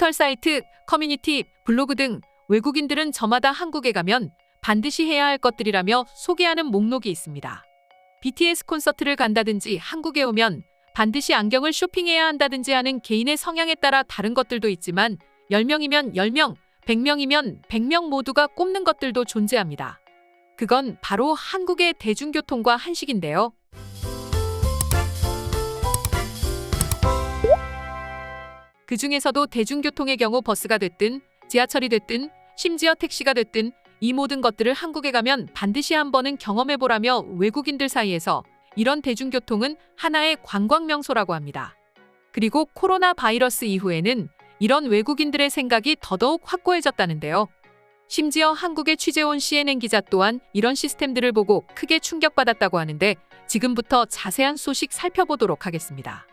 포털 사이트, 커뮤니티, 블로그 등 외국인들은 저마다 한국에 가면 반드시 해야 할 것들이라며 소개하는 목록이 있습니다. BTS 콘서트를 간다든지 한국에 오면 반드시 안경을 쇼핑해야 한다든지 하는 개인의 성향에 따라 다른 것들도 있지만 10명이면 10명, 100명이면 100명 모두가 꼽는 것들도 존재합니다. 그건 바로 한국의 대중교통과 한식인데요. 그 중에서도 대중교통의 경우 버스가 됐든 지하철이 됐든 심지어 택시가 됐든 이 모든 것들을 한국에 가면 반드시 한 번은 경험해보라며 외국인들 사이에서 이런 대중교통은 하나의 관광 명소라고 합니다. 그리고 코로나 바이러스 이후에는 이런 외국인들의 생각이 더더욱 확고해졌다는데요. 심지어 한국에 취재 온 CNN 기자 또한 이런 시스템들을 보고 크게 충격받았다고 하는데 지금부터 자세한 소식 살펴보도록 하겠습니다.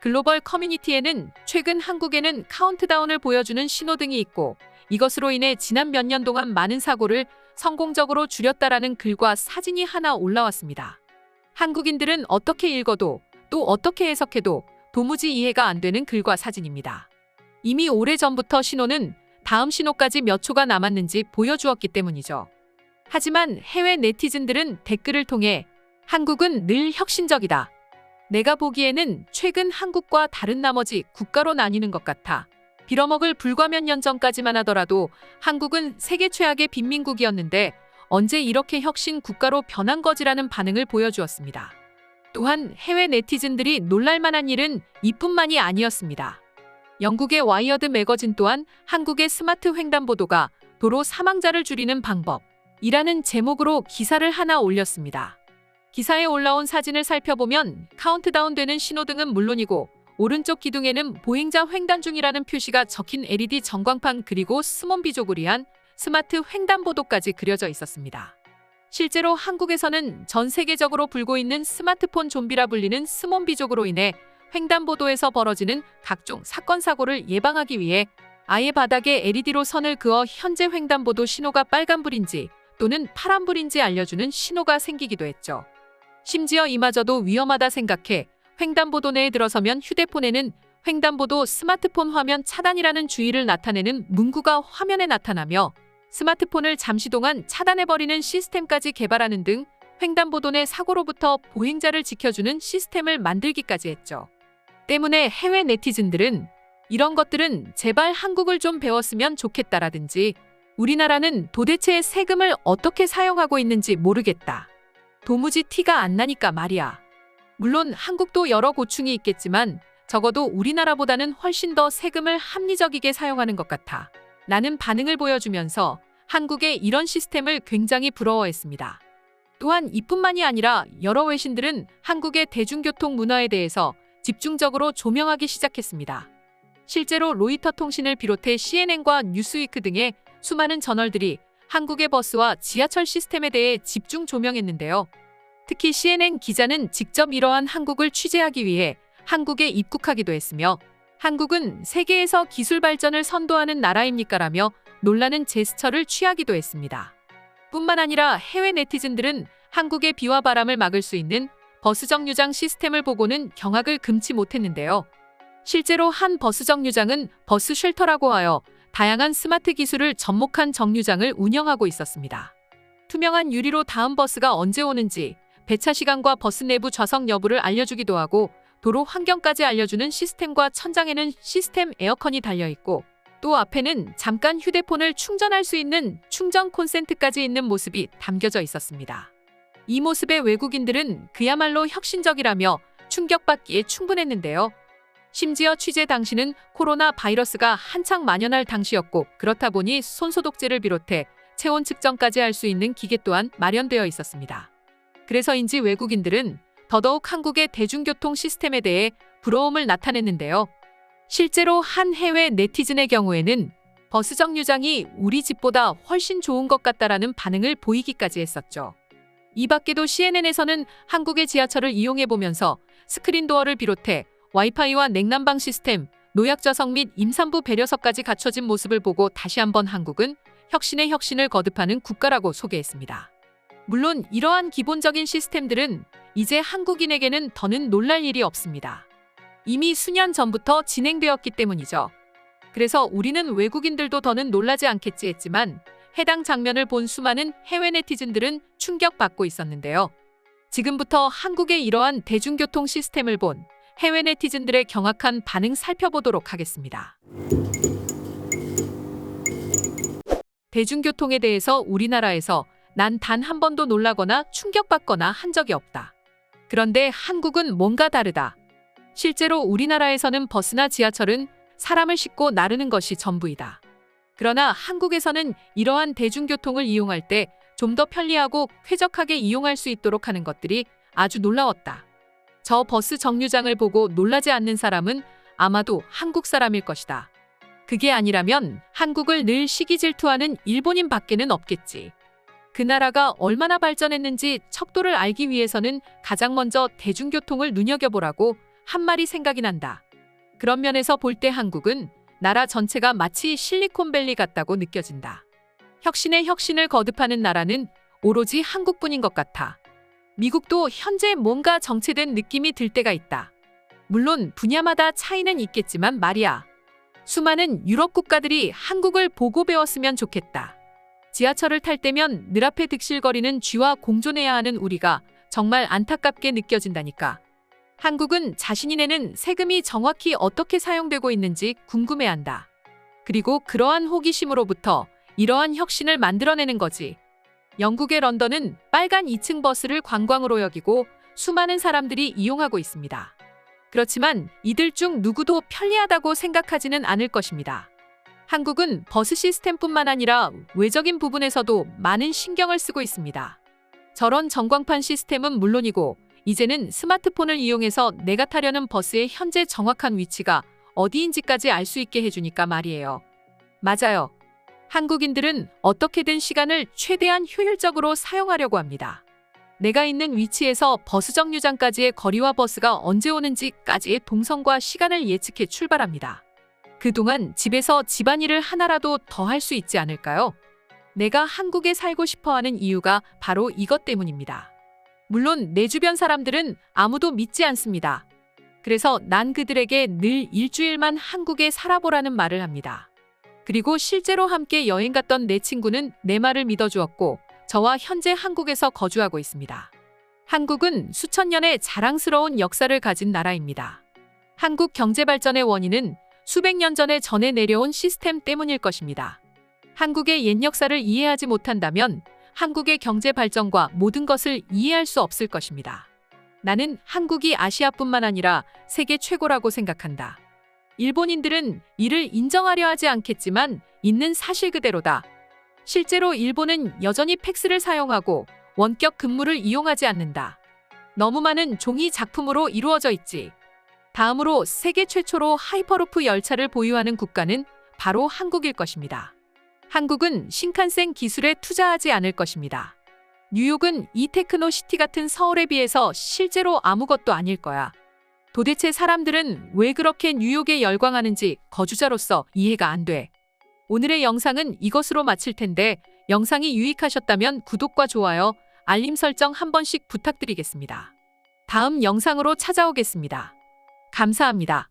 글로벌 커뮤니티에는 최근 한국에는 카운트다운을 보여주는 신호등이 있고 이것으로 인해 지난 몇 년 동안 많은 사고를 성공적으로 줄였다라는 글과 사진이 하나 올라왔습니다. 한국인들은 어떻게 읽어도 또 어떻게 해석해도 도무지 이해가 안 되는 글과 사진입니다. 이미 오래전부터 신호는 다음 신호까지 몇 초가 남았는지 보여주었기 때문이죠. 하지만 해외 네티즌들은 댓글을 통해 한국은 늘 혁신적이다. 내가 보기에는 최근 한국과 다른 나머지 국가로 나뉘는 것 같아. 빌어먹을 불과 몇 년 전까지만 하더라도 한국은 세계 최악의 빈민국이었는데 언제 이렇게 혁신 국가로 변한 거지라는 반응을 보여주었습니다. 또한 해외 네티즌들이 놀랄만한 일은 이뿐만이 아니었습니다. 영국의 와이어드 매거진 또한 한국의 스마트 횡단 보도가 도로 사망자를 줄이는 방법이라는 제목으로 기사를 하나 올렸습니다. 기사에 올라온 사진을 살펴보면 카운트다운 되는 신호등은 물론이고 오른쪽 기둥에는 보행자 횡단 중이라는 표시가 적힌 LED 전광판 그리고 스몬 비조그리한 스마트 횡단보도까지 그려져 있었습니다. 실제로 한국에서는 전 세계적으로 불고 있는 스마트폰 좀비라 불리는 스몬 비족으로 인해 횡단보도에서 벌어지는 각종 사건 사고를 예방하기 위해 아예 바닥에 LED로 선을 그어 현재 횡단보도 신호가 빨간불인지 또는 파란불인지 알려주는 신호가 생기기도 했죠. 심지어 이마저도 위험하다 생각해 횡단보도 내에 들어서면 휴대폰에는 횡단보도 스마트폰 화면 차단이라는 주의를 나타내는 문구가 화면에 나타나며 스마트폰을 잠시 동안 차단해버리는 시스템까지 개발하는 등 횡단보도 내 사고로부터 보행자를 지켜주는 시스템을 만들기까지 했죠. 때문에 해외 네티즌들은 이런 것들은 제발 한국을 좀 배웠으면 좋겠다라든지 우리나라는 도대체 세금을 어떻게 사용하고 있는지 모르겠다. 도무지 티가 안 나니까 말이야. 물론 한국도 여러 고충이 있겠지만 적어도 우리나라보다는 훨씬 더 세금을 합리적이게 사용하는 것 같아. 라는 반응을 보여주면서 한국의 이런 시스템을 굉장히 부러워했습니다. 또한 이뿐만이 아니라 여러 외신들은 한국의 대중교통 문화에 대해서 집중적으로 조명하기 시작했습니다. 실제로 로이터 통신을 비롯해 CNN과 뉴스위크 등의 수많은 저널들이 한국의 버스와 지하철 시스템에 대해 집중 조명했는데요. 특히 CNN 기자는 직접 이러한 한국을 취재하기 위해 한국에 입국하기도 했으며 한국은 세계에서 기술 발전을 선도하는 나라입니까라며 놀라는 제스처를 취하기도 했습니다. 뿐만 아니라 해외 네티즌들은 한국의 비와 바람을 막을 수 있는 버스 정류장 시스템을 보고는 경악을 금치 못했는데요. 실제로 한 버스 정류장은 버스 쉘터라고 하여 다양한 스마트 기술을 접목한 정류장을 운영하고 있었습니다. 투명한 유리로 다음 버스가 언제 오는지, 배차 시간과 버스 내부 좌석 여부를 알려주기도 하고 도로 환경까지 알려주는 시스템과 천장에는 시스템 에어컨이 달려 있고 또 앞에는 잠깐 휴대폰을 충전할 수 있는 충전 콘센트까지 있는 모습이 담겨져 있었습니다. 이 모습에 외국인들은 그야말로 혁신적이라며 충격받기에 충분했는데요. 심지어 취재 당시는 코로나 바이러스가 한창 만연할 당시였고 그렇다 보니 손소독제를 비롯해 체온 측정까지 할 수 있는 기계 또한 마련되어 있었습니다. 그래서인지 외국인들은 더더욱 한국의 대중교통 시스템에 대해 부러움을 나타냈는데요. 실제로 한 해외 네티즌의 경우에는 버스 정류장이 우리 집보다 훨씬 좋은 것 같다라는 반응을 보이기까지 했었죠. 이 밖에도 CNN에서는 한국의 지하철을 이용해 보면서 스크린 도어를 비롯해 와이파이와 냉난방 시스템, 노약 좌석 및 임산부 배려석까지 갖춰진 모습을 보고 다시 한번 한국은 혁신의 혁신을 거듭하는 국가라고 소개했습니다. 물론 이러한 기본적인 시스템들은 이제 한국인에게는 더는 놀랄 일이 없습니다. 이미 수년 전부터 진행되었기 때문이죠. 그래서 우리는 외국인들도 더는 놀라지 않겠지 했지만 해당 장면을 본 수많은 해외 네티즌들은 충격받고 있었는데요. 지금부터 한국의 이러한 대중교통 시스템을 본 해외 네티즌들의 경악한 반응 살펴보도록 하겠습니다. 대중교통에 대해서 우리나라에서 난 단 한 번도 놀라거나 충격받거나 한 적이 없다. 그런데 한국은 뭔가 다르다. 실제로 우리나라에서는 버스나 지하철은 사람을 싣고 나르는 것이 전부이다. 그러나 한국에서는 이러한 대중교통을 이용할 때 좀 더 편리하고 쾌적하게 이용할 수 있도록 하는 것들이 아주 놀라웠다. 저 버스 정류장을 보고 놀라지 않는 사람은 아마도 한국 사람일 것이다. 그게 아니라면 한국을 늘 시기 질투하는 일본인 밖에는 없겠지. 그 나라가 얼마나 발전했는지 척도를 알기 위해서는 가장 먼저 대중교통을 눈여겨보라고 한 말이 생각이 난다. 그런 면에서 볼 때 한국은 나라 전체가 마치 실리콘밸리 같다고 느껴진다. 혁신의 혁신을 거듭하는 나라는 오로지 한국뿐인 것 같아. 미국도 현재 뭔가 정체된 느낌이 들 때가 있다. 물론 분야마다 차이는 있겠지만 말이야. 수많은 유럽 국가들이 한국을 보고 배웠으면 좋겠다. 지하철을 탈 때면 늘 앞에 득실거리는 쥐와 공존해야 하는 우리가 정말 안타깝게 느껴진다니까. 한국은 자신이 내는 세금이 정확히 어떻게 사용되고 있는지 궁금해한다. 그리고 그러한 호기심으로부터 이러한 혁신을 만들어내는 거지. 영국의 런던은 빨간 2층 버스를 관광으로 여기고 수많은 사람들이 이용하고 있습니다. 그렇지만 이들 중 누구도 편리하다고 생각하지는 않을 것입니다. 한국은 버스 시스템뿐만 아니라 외적인 부분에서도 많은 신경을 쓰고 있습니다. 저런 전광판 시스템은 물론이고 이제는 스마트폰을 이용해서 내가 타려는 버스의 현재 정확한 위치가 어디인지까지 알 수 있게 해주니까 말이에요. 맞아요. 한국인들은 어떻게든 시간을 최대한 효율적으로 사용하려고 합니다. 내가 있는 위치에서 버스 정류장까지의 거리와 버스가 언제 오는지까지의 동선과 시간을 예측해 출발합니다. 그동안 집에서 집안일을 하나라도 더 할 수 있지 않을까요? 내가 한국에 살고 싶어 하는 이유가 바로 이것 때문입니다. 물론 내 주변 사람들은 아무도 믿지 않습니다. 그래서 난 그들에게 늘 일주일만 한국에 살아보라는 말을 합니다. 그리고 실제로 함께 여행 갔던 내 친구는 내 말을 믿어주었고 저와 현재 한국에서 거주하고 있습니다. 한국은 수천 년의 자랑스러운 역사를 가진 나라입니다. 한국 경제 발전의 원인은 수백 년 전에 전해 내려온 시스템 때문일 것입니다. 한국의 옛 역사를 이해하지 못한다면 한국의 경제 발전과 모든 것을 이해할 수 없을 것입니다. 나는 한국이 아시아뿐만 아니라 세계 최고라고 생각한다. 일본인들은 이를 인정하려 하지 않겠지만 있는 사실 그대로다. 실제로 일본은 여전히 팩스를 사용하고 원격 근무를 이용하지 않는다. 너무 많은 종이 작품으로 이루어져 있지. 다음으로 세계 최초로 하이퍼루프 열차를 보유하는 국가는 바로 한국일 것입니다. 한국은 신칸센 기술에 투자하지 않을 것입니다. 뉴욕은 이 테크노시티 같은 서울에 비해서 실제로 아무것도 아닐 거야. 도대체 사람들은 왜 그렇게 뉴욕에 열광하는지 거주자로서 이해가 안 돼. 오늘의 영상은 이것으로 마칠 텐데 영상이 유익하셨다면 구독과 좋아요, 알림 설정 한 번씩 부탁드리겠습니다. 다음 영상으로 찾아오겠습니다. 감사합니다.